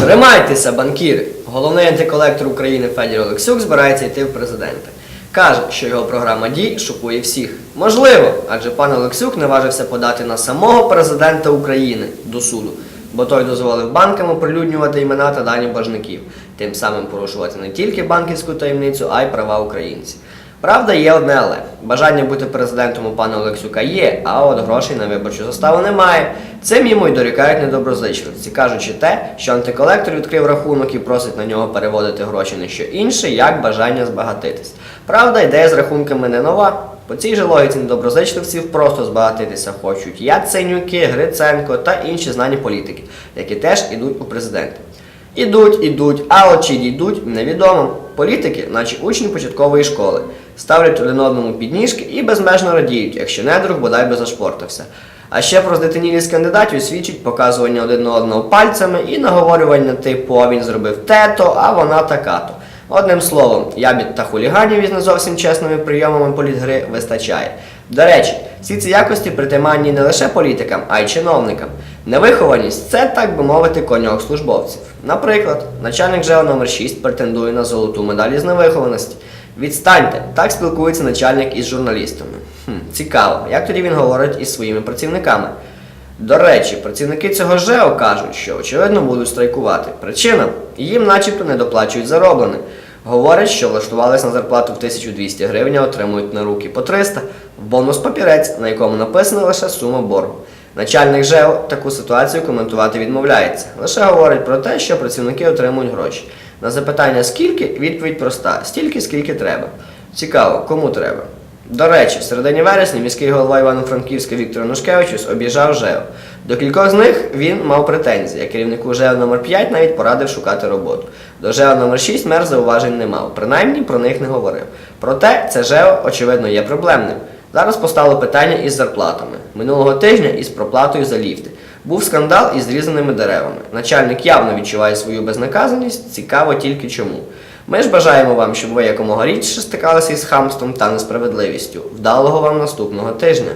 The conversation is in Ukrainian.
Тримайтеся, банкіри! Головний антиколектор України Федір Олексюк збирається йти в президенти. Каже, що його програма дій шокує всіх. Можливо, адже пан Олексюк наважився подати на самого президента України до суду, бо той дозволив банкам оприлюднювати імена та дані боржників, тим самим порушувати не тільки банківську таємницю, а й права українців. Правда, є одне але. Бажання бути президентом у пана Олексюка є, а от грошей на виборчу заставу немає. Цим йому й дорікають недоброзичливці, кажучи те, що антиколектор відкрив рахунок і просить на нього переводити гроші на що інше, як бажання збагатитись. Правда, ідея з рахунками не нова. По цій же логіці недоброзичливців просто збагатитися хочуть Яценюки, Гриценко та інші знані політики, які теж ідуть у президенти. Ідуть, ідуть, а от чи дійдуть, невідомо. Політики, наче учні початкової школи, ставлять один одному підніжки і безмежно радіють, якщо недруг бодай би зашпортався. А ще про здетинілість кандидатів свідчить показування один одного пальцями і наговорювання типу «А він зробив те-то, а вона така-то. Одним словом, ябід та хуліганів із не зовсім чесними прийомами політгри вистачає. До речі, всі ці якості притаманні не лише політикам, а й чиновникам. Невихованість це, так би мовити, коньок службовців. Наприклад, начальник ЖЕО номер 6 претендує на золоту медаль із невихованості. Відстаньте, так спілкується начальник із журналістами. Хм, цікаво, як тоді він говорить із своїми працівниками. До речі, працівники цього ЖЕО кажуть, що очевидно будуть страйкувати. Причина їм начебто не доплачують зароблене. Говорять, що влаштувались на зарплату в 1200 гривень, а отримують на руки по 300, в бонус папірець, на якому написана лише сума боргу. Начальник ЖЕО таку ситуацію коментувати відмовляється. Лише говорить про те, що працівники отримують гроші. На запитання скільки відповідь проста: стільки, скільки треба. Цікаво, кому треба. До речі, в середині вересня міський голова Івано-Франківська Віктор Янушкевичус обіжав ЖЕО. До кількох з них він мав претензії, а керівнику ЖЕО номер 5 навіть порадив шукати роботу. До ЖЕО номер 6 мер зауважень не мав, принаймні про них не говорив. Проте це ЖЕО, очевидно, є проблемним. Зараз постало питання із зарплатами. Минулого тижня із проплатою за ліфти. Був скандал із зрізаними деревами. Начальник явно відчуває свою безнаказаність, цікаво тільки чому. Ми ж бажаємо вам, щоб ви якомога рідше стикалися із хамством та несправедливістю. Вдалого вам наступного тижня!